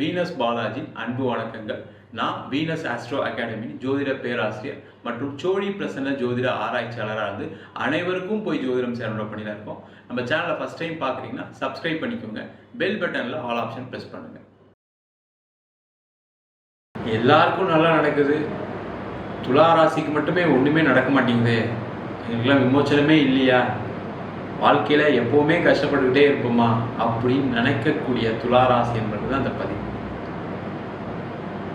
Venus Balaji அன்பு வணக்கங்கள். நான் வீனஸ் ஆஸ்ட்ரோ அகாடமி ஜோதிட பேராசிரியர் மற்றும் சோழி பிரசன்ன ஜோதிட ஆராய்ச்சியாளராக இருந்து அனைவருக்கும் போய் ஜோதிடம் சேனலோட பண்ணியில் இருக்கோம். நம்ம சேனலை ஃபஸ்ட் டைம் பார்க்குறீங்கன்னா சப்ஸ்கிரைப் பண்ணிக்கோங்க. பெல் பட்டனில் ஆல் ஆப்ஷன் ப்ரெஸ் பண்ணுங்க. எல்லாருக்கும் நல்லா நடக்குது. துலா ராசிக்கு மட்டுமே ஒன்றுமே நடக்க மாட்டேங்குது. எங்களுக்கெல்லாம் விமோச்சனமே இல்லையா? வாழ்க்கையில் எப்போவுமே கஷ்டப்பட்டுக்கிட்டே இருப்போமா? அப்படின்னு நினைக்கக்கூடிய துளாராசி என்பது தான் அந்த பதிவு.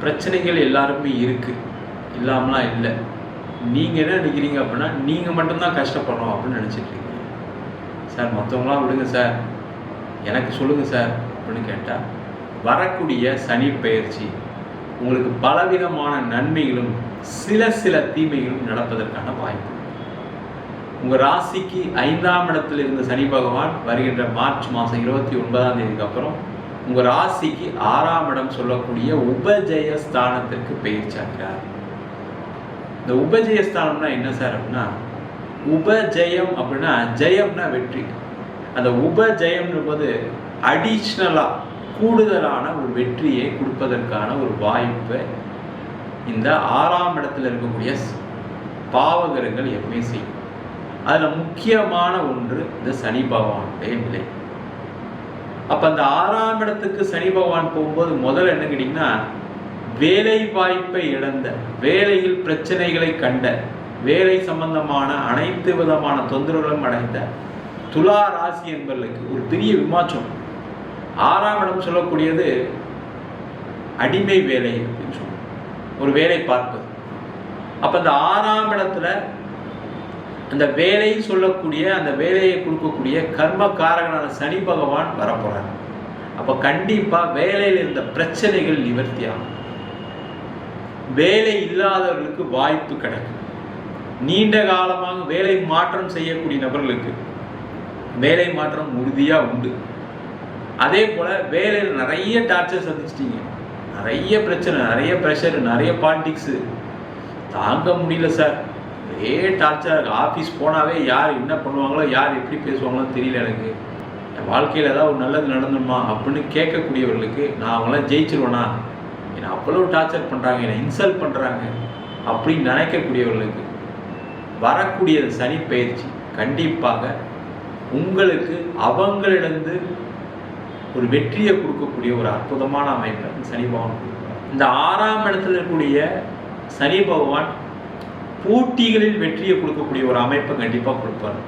பிரச்சனைகள் எல்லாருமே இருக்குது இல்லாமலாம் இல்லை. நீங்கள் என்ன நினைக்கிறீங்க அப்படின்னா நீங்கள் மட்டும்தான் கஷ்டப்படணும் அப்படின்னு நினச்சிட்டு இருக்கீங்க. சார் மற்றவங்களாம் விடுங்க சார். எனக்கு சொல்லுங்கள் சார் அப்படின்னு கேட்டால் வரக்கூடிய சனி பயிற்சி உங்களுக்கு பலவிதமான நன்மைகளும் சில சில தீமைகளும் நடப்பதற்கான வாய்ப்பு. உங்கள் ராசிக்கு ஐந்தாம் இடத்தில் இருந்த சனி பகவான் வருகின்ற மார்ச் மாதம் இருபத்தி ஒன்பதாம் தேதிக்கு அப்புறம் உங்க ராசிக்கு ஆறாம் இடம் சொல்லக்கூடிய உபஜய ஸ்தானத்திற்கு பயிற்சியாகிறார் இந்த உபஜய ஸ்தானம்னா என்ன சார் அப்படின்னா உபஜயம் அப்படின்னா ஜெயம்னா வெற்றி. அந்த உபஜயம்ன்ற போது அடிஷ்னலா கூடுதலான ஒரு வெற்றியை கொடுப்பதற்கான ஒரு வாய்ப்பை இந்த ஆறாம் இடத்துல இருக்கக்கூடிய பாவகரங்கள் எப்பவுமே செய்யும். அதில் முக்கியமான ஒன்று இந்த சனி பகவானுடைய நிலை. அப்போ அந்த ஆறாம் இடத்துக்கு சனி பகவான் போகும்போது முதல்ல என்ன கேட்டிங்கன்னா வேலை வாய்ப்பை இழந்த வேலையில் பிரச்சனைகளை கண்ட வேலை சம்பந்தமான அனைத்து விதமான தொந்தரவுகளும் அடைந்த துலா ராசி என்பவர்களுக்கு ஒரு பெரிய விமாச்சம். ஆறாம் இடம் சொல்லக்கூடியது அடிமை வேலை அப்படின்னு சொல்லுவோம். ஒரு வேலை பார்ப்பது. அப்போ இந்த ஆறாம் இடத்துல அந்த வேலையும் சொல்லக்கூடிய அந்த வேலையை கொடுக்கக்கூடிய கர்மக்காரகனான சனி பகவான் வரப்போறார். அப்போ கண்டிப்பாக வேலையில் இருந்த பிரச்சனைகள் நிவர்த்தி ஆகும். வேலை இல்லாதவர்களுக்கு வாய்ப்பு கிடைக்கும். நீண்ட காலமாக வேலை மாற்றம் செய்யக்கூடிய நபர்களுக்கு வேலை மாற்றம் உறுதியாக உண்டு. அதே போல் வேலையில் நிறைய டார்ச்சர் சந்திச்சிட்டிங்க. நிறைய பிரச்சனை நிறைய ப்ரெஷரு நிறைய பாலிட்டிக்ஸு தாங்க முடியல சார் ஒரே டார்ச்சராக இருக்குது ஆஃபீஸ் போனாவே யார் என்ன பண்ணுவாங்களோ யார் எப்படி பேசுவாங்களோ தெரியல எனக்கு. என் வாழ்க்கையில் ஏதாவது ஒரு நல்லது நடந்துமா அப்படின்னு கேட்கக்கூடியவர்களுக்கு நான் அவங்களாம் ஜெயிச்சிருவேனா? என்னை அவ்வளோ டார்ச்சர் பண்ணுறாங்க என்னை இன்சல்ட் பண்ணுறாங்க அப்படின்னு நினைக்கக்கூடியவர்களுக்கு வரக்கூடிய சனி பயிற்சி. கண்டிப்பாக உங்களுக்கு அவங்களிடந்து ஒரு வெற்றியை கொடுக்கக்கூடிய ஒரு அற்புதமான அமைப்பை சனி பகவான் கொடுக்குறார். இந்த ஆறாம் இடத்துல இருக்கக்கூடிய சனி பகவான் போட்டிகளில் வெற்றியை கொடுக்கக்கூடிய ஒரு அமைப்பை கண்டிப்பாக கொடுப்பார்.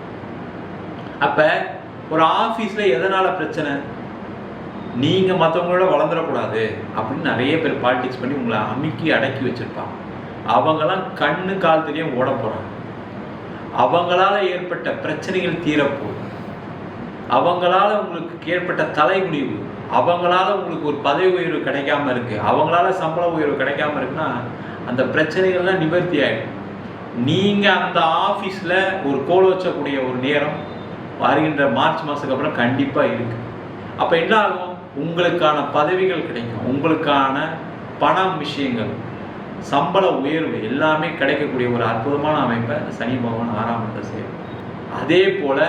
அப்போ ஒரு ஆஃபீஸில் எதனால் பிரச்சனை? நீங்கள் மற்றவங்களோட வளர்ந்துடக்கூடாது அப்படின்னு நிறைய பேர் பாலிடிக்ஸ் பண்ணி உங்களை அமுக்கி அடக்கி வச்சுருப்பாங்க. அவங்கெல்லாம் கண்ணு கால் தெரியும் ஓட போகிறாங்க அவங்களால் ஏற்பட்ட பிரச்சனைகள் தீரப்போகுது அவங்களால் உங்களுக்கு ஏற்பட்ட தலைமுடிவு அவங்களால உங்களுக்கு ஒரு பதவி உயர்வு கிடைக்காம இருக்குது அவங்களால சம்பள உயர்வு கிடைக்காம இருக்குன்னா அந்த பிரச்சனைகள்லாம் நிவர்த்தி ஆகிடும் நீங்கள் அந்த ஆஃபீஸில் ஒரு கோல் வச்சக்கூடிய ஒரு நேரம் வருகின்ற மார்ச் மாதத்துக்கு அப்புறம் கண்டிப்பாக இருக்குது அப்போ என்ன ஆகும்? உங்களுக்கான பதவிகள் கிடைக்கும். உங்களுக்கான பணம் விஷயங்கள் சம்பள உயர்வு எல்லாமே கிடைக்கக்கூடிய ஒரு அற்புதமான அமைப்பை இந்த சனி பகவான் ஆறாம் இடத்தை செய்யும் அதே போல்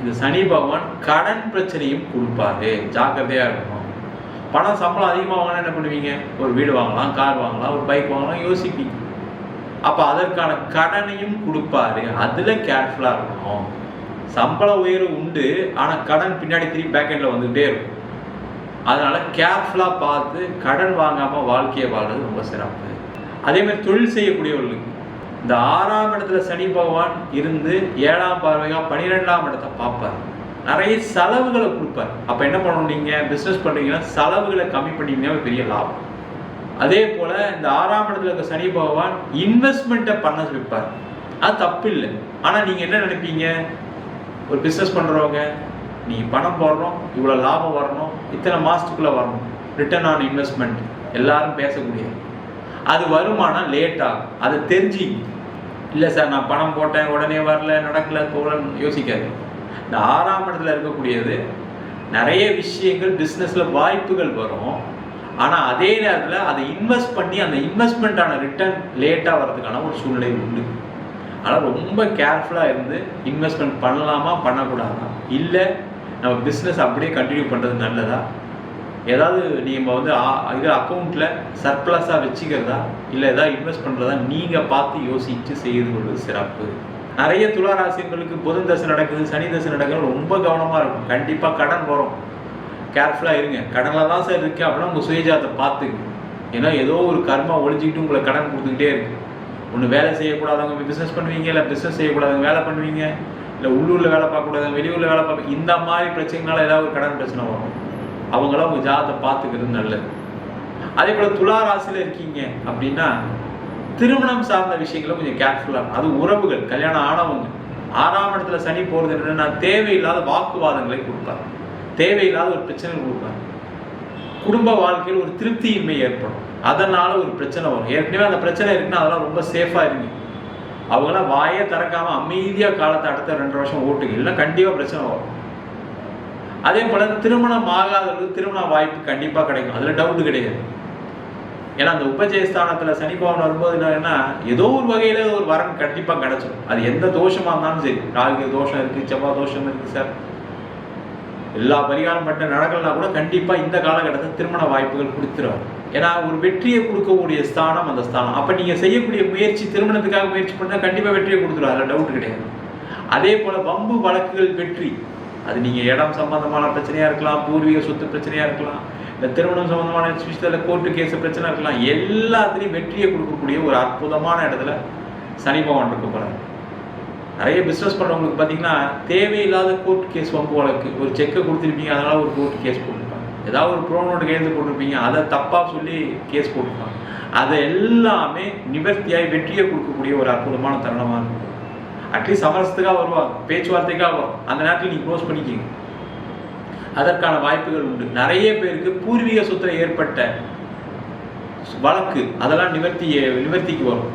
இந்த சனி பகவான் கடன் பிரச்சனையும் கொடுப்பாரு. ஜாக்கிரதையாக இருக்கணும். பணம் சம்பளம் அதிகமாக வாங்கினா என்ன பண்ணுவீங்க? ஒரு வீடு வாங்கலாம் கார் வாங்கலாம் ஒரு பைக் வாங்கலாம் யோசிப்பீங்க. அப்போ அதற்கான கடனையும் கொடுப்பாரு. அதில் கேர்ஃபுல்லாக இருக்கணும். சம்பள உயர்வு உண்டு ஆனால் கடன் பின்னாடி திரும்பி பேக்கெட்டில் வந்துகிட்டே இருக்கும். அதனால கேர்ஃபுல்லாக பார்த்து கடன் வாங்காமல் வாழ்க்கையை வாழ்றது ரொம்ப சிறப்பு. அதே மாதிரி தொழில் செய்யக்கூடியவர்களுக்கு இந்த ஆறாம் இடத்துல சனி பகவான் இருந்து ஏழாம் பார்வையாக பன்னிரெண்டாம் இடத்தை பார்ப்பார். நிறைய செலவுகளை கொடுப்பார். அப்போ என்ன பண்ணணும் நீங்கள் பிஸ்னஸ் பண்ணுறீங்கன்னா செலவுகளை கம்மி பண்ணிங்கன்னா பெரிய லாபம். அதே போல இந்த ஆறாம் இடத்துல இருக்க சனி பகவான் இன்வெஸ்ட்மெண்ட்டை பண்ண வைப்பார் அது தப்பு இல்லை ஆனால் நீங்கள் என்ன நினைப்பீங்க? ஒரு பிஸ்னஸ் பண்ணுறவங்க நீ பணம் போடுறோம் இவ்வளோ லாபம் வரணும் இத்தனை மாதத்துக்குள்ளே வரணும். ரிட்டர்ன் ஆன் இன்வெஸ்ட்மெண்ட் எல்லாரும் பேசக்கூடியது. அது வருமானம் லேட்டாக அதை தெரிஞ்சு இல்லை சார் நான் பணம் போட்டேன் உடனே வரல நடக்கல போகலன்னு யோசிக்காது. இந்த ஆறாம் இடத்துல இருக்கக்கூடியது நிறைய விஷயங்கள் பிஸ்னஸில் வாய்ப்புகள் வரும். ஆனால் அதே நேரத்தில் அதை இன்வெஸ்ட் பண்ணி அந்த இன்வெஸ்ட்மெண்ட்டான ரிட்டர்ன் லேட்டாக வர்றதுக்கான ஒரு சூழ்நிலை உண்டு. ஆனால் ரொம்ப கேர்ஃபுல்லாக இருந்து இன்வெஸ்ட்மெண்ட் பண்ணலாமா பண்ணக்கூடாதா? இல்லை நம்ம பிஸ்னஸ் அப்படியே கண்டினியூ பண்ணுறது நல்லதா? ஏதாவது நீங்கள் வந்து இது அக்கௌண்ட்டில் சர்ப்ளஸாக வச்சுக்கிறதா? இல்லை ஏதாவது இன்வெஸ்ட் பண்ணுறதா நீங்கள் பார்த்து யோசித்து செய்து கொள்வது சிறப்பு. நிறைய துளாராசியங்களுக்கு புதன் தசை நடக்குது சனி தசை நடக்குது ரொம்ப கவனமாக இருக்கும். கண்டிப்பாக கடன் போகிறோம் கேர்ஃபுல்லாக இருங்க. கடனில் தான் சார் இருக்கு. அப்படின்னா உங்கள் சுயஜாத்தை பார்த்துங்க. ஏன்னா ஏதோ ஒரு கர்மா ஒழிஞ்சிக்கிட்டு உங்களை கடன் கொடுத்துக்கிட்டே இருக்கு. ஒன்று வேலை செய்யக்கூடாதவங்க பிஸ்னஸ் பண்ணுவீங்க இல்லை பிஸ்னஸ் செய்யக்கூடாதவங்க வேலை பண்ணுவீங்க இல்லை உள்ளூரில் வேலை பார்க்கக்கூடாதவங்க வெளியூரில் வேலை பார்க்க இந்த மாதிரி பிரச்சனைனால ஏதாவது ஒரு கடன் பிரச்சனை வரும். அவங்களாம் உங்கள் ஜாதத்தை பார்த்துக்கிறது நல்லது. அதே போல் துலா ராசியில் இருக்கீங்க அப்படின்னா திருமணம் சார்ந்த விஷயங்களை கொஞ்சம் கேர்ஃபுல்லாக அது உறவுகள். கல்யாணம் ஆனவங்க. ஆறாம் இடத்துல சனி போகிறது என்னன்னா தேவையில்லாத வாக்குவாதங்களை கொடுப்பாங்க. தேவையில்லாத ஒரு பிரச்சனை கொடுப்பாரு குடும்ப வாழ்க்கையில் ஒரு திருப்தியின்மை ஏற்படும். அதனால் ஒரு பிரச்சனை வரும். ஏற்கனவே அந்த பிரச்சனை இருக்குன்னா அதெல்லாம் ரொம்ப சேஃபாக இருங்க. அவங்களாம் வாயே திறக்காமல் அமைதியாக காலத்தை அடுத்த ரெண்டு வருஷம் ஓட்டுங்க. இல்லை கண்டிப்பாக பிரச்சனை வரும். அதே போல் திருமணம் ஆகாதவர்களுக்கு திருமண வாய்ப்பு கண்டிப்பாக கிடைக்கும். அதில் டவுட் கிடையாது. ஏன்னா அந்த உபஜயஸ்தானத்தில் சனி பவன் வரும்போது என்னன்னா ஏதோ ஒரு வகையில் ஒரு வரன் கண்டிப்பாக கிடைச்சிடும் அது எந்த தோஷமாக இருந்தாலும் சரி. ராகு தோஷம் இருக்குது செவ்வாய் தோஷம் இருக்குது சார். எல்லா பரிகாரம் பண்ண நடக்கலனா கூட கண்டிப்பா இந்த காலகட்டத்தில் திருமண வாய்ப்புகள் கொடுத்துருவார் ஏன்னா ஒரு வெற்றியை கொடுக்கக்கூடிய ஸ்தானம் அந்த ஸ்தானம். அப்ப நீங்க செய்யக்கூடிய முயற்சி திருமணத்துக்காக முயற்சி பண்ணா கண்டிப்பா வெற்றியை கொடுத்துருவார் அதுல டவுட் கிடையாது. அதே போல வம்பு வழக்குகள் வெற்றி. அது நீங்க இடம் சம்பந்தமான பிரச்சனையா இருக்கலாம் பூர்வீக சொத்து பிரச்சனையா இருக்கலாம் இந்த திருமணம் சம்பந்தமான விஷயத்துல கோர்ட்டு கேஸ் பிரச்சனை இருக்கலாம். எல்லாத்துலயும் வெற்றியை கொடுக்கக்கூடிய ஒரு அற்புதமான இடத்துல சனி பகவான் இருக்க போறாரு. நிறைய பிஸ்னஸ் பண்ணுறவங்களுக்கு பார்த்தீங்கன்னா தேவையில்லாத கோர்ட் கேஸ் வம்பு வழக்கு. ஒரு செக்கை கொடுத்துருப்பீங்க அதனால் ஒரு கோர்ட் கேஸ் போட்டிருப்பாங்க. ஏதாவது ஒரு ப்ரோ நோட் கையெழுத்து போட்டிருப்பீங்க அதை தப்பாக சொல்லி கேஸ் போட்டிருப்பாங்க. அதை எல்லாமே நிவர்த்தியாகி வெற்றியை கொடுக்கக்கூடிய ஒரு அற்புதமான தருணமாக இருக்கும். அட்லீஸ்ட் சமரசத்துக்காக வருவாங்க பேச்சுவார்த்தைக்காக வரும் அந்த நேரத்தில் நீங்கள் க்ளோஸ் பண்ணிக்கிங்க. அதற்கான வாய்ப்புகள் உண்டு. நிறைய பேருக்கு பூர்வீக சொத்தில் ஏற்பட்ட வழக்கு அதெல்லாம் நிவர்த்தி நிவர்த்திக்கு வரும்.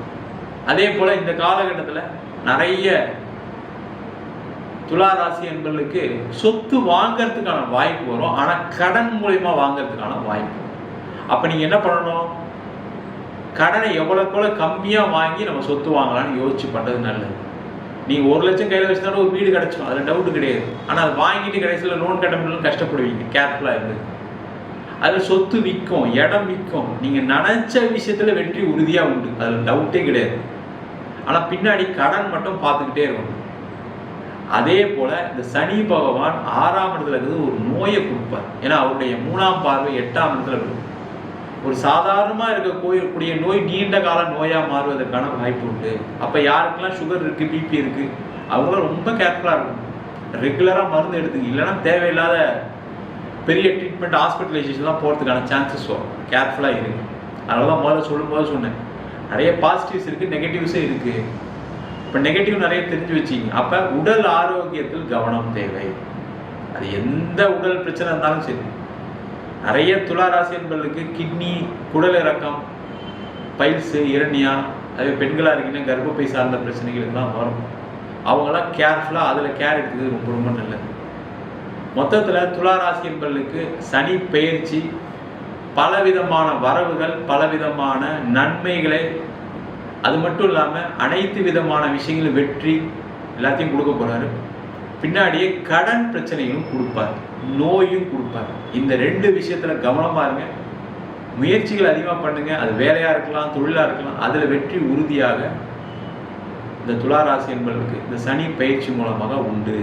அதே போல் இந்த காலகட்டத்தில் நிறைய துலா ராசி என்பவர்களுக்கு சொத்து வாங்கறதுக்கான வாய்ப்பு வரும். ஆனால் கடன் மூலயமா வாங்கறதுக்கான வாய்ப்பு அப்போ நீங்கள் என்ன பண்ணணும்? கடனை எவ்வளவுக்கு கம்மியாக வாங்கி நம்ம சொத்து வாங்கலாம்னு யோசிச்சு பண்ணுறது நல்லது. நீங்கள் ஒரு லட்சம் கையில் வச்சுனாலும் ஒரு வீடு கிடச்சிடும் அதில் டவுட்டு கிடையாது. ஆனால் அது வாங்கிட்டு கடைசியில் லோன் கட்ட முடியலன்னு கஷ்டப்படுவீங்க கேர்ஃபுல்லாக இருந்து. அதில் சொத்து விற்கும் இடம் விற்கும். நீங்கள் நினச்ச விஷயத்தில் வெற்றி உறுதியாக உண்டு. அதில் டவுட்டே கிடையாது. ஆனால் பின்னாடி கடன் மட்டும் பார்த்துக்கிட்டே இருக்கணும். அதே போல இந்த சனி பகவான் ஆறாம் இடத்துல இருக்குது ஒரு நோயை கொடுப்பார். ஏன்னா அவருடைய மூணாம் பார்வை எட்டாம் இடத்துல இருக்கும். ஒரு சாதாரணமா இருக்கக்கூடிய நோய் நீண்ட கால நோயாக மாறுவதற்கான வாய்ப்பு உண்டு. அப்போ யாருக்கெல்லாம் சுகர் இருக்குது பிபி இருக்குது அவங்களாம் ரொம்ப கேர்ஃபுல்லாக இருக்கும் ரெகுலராக மருந்து எடுத்துங்க இல்லைன்னா தேவையில்லாத பெரிய ட்ரீட்மெண்ட் ஹாஸ்பிட்டலைசேஷன்லாம் போகிறதுக்கான சான்சஸ் வரும். கேர்ஃபுல்லாக இருக்குது அதனால தான் முதல்ல சொல்லும்போது சொன்னேன். நிறைய பாசிட்டிவ்ஸ் இருக்குது நெகட்டிவ்ஸே இருக்குது இப்போ நெகட்டிவ் நிறைய தெரிஞ்சு வச்சிங்க அப்போ உடல் ஆரோக்கியத்தில் கவனம் தேவை. அது எந்த உடல் பிரச்சனை இருந்தாலும் சரி. நிறைய துளாராசி என்பவர்களுக்கு கிட்னி குடல் இறக்கம் பைல்ஸு இரணியா அதே பெண்களாக இருக்கீங்கன்னா கர்ப்பப்பை சார்ந்த பிரச்சனைகள் தான் வரும். அவங்களாம் கேர்ஃபுல்லாக அதில் கேர் எடுத்துக்கிறது ரொம்ப ரொம்ப நல்லது. மொத்தத்தில் துளாராசி என்பவர்களுக்கு சனி பெயர்ச்சி பலவிதமான வரவுகள் பலவிதமான நன்மைகளை அது மட்டும் இல்லாமல் அனைத்து விதமான விஷயங்களும் வெற்றி எல்லாத்தையும் கொடுக்க போகிறாரு பின்னாடியே கடன் பிரச்சனைகளும் கொடுப்பார். நோயும் கொடுப்பார். இந்த ரெண்டு விஷயத்தில் கவனமாக இருங்க. முயற்சிகள் அதிகமாக பண்ணுங்க. அது வேலையாக இருக்கலாம் தொழிலாக இருக்கலாம். அதில் வெற்றி உறுதியாக இந்த துளாராசி என்பதற்கு இந்த சனி பயிற்சி மூலமாக உண்டு.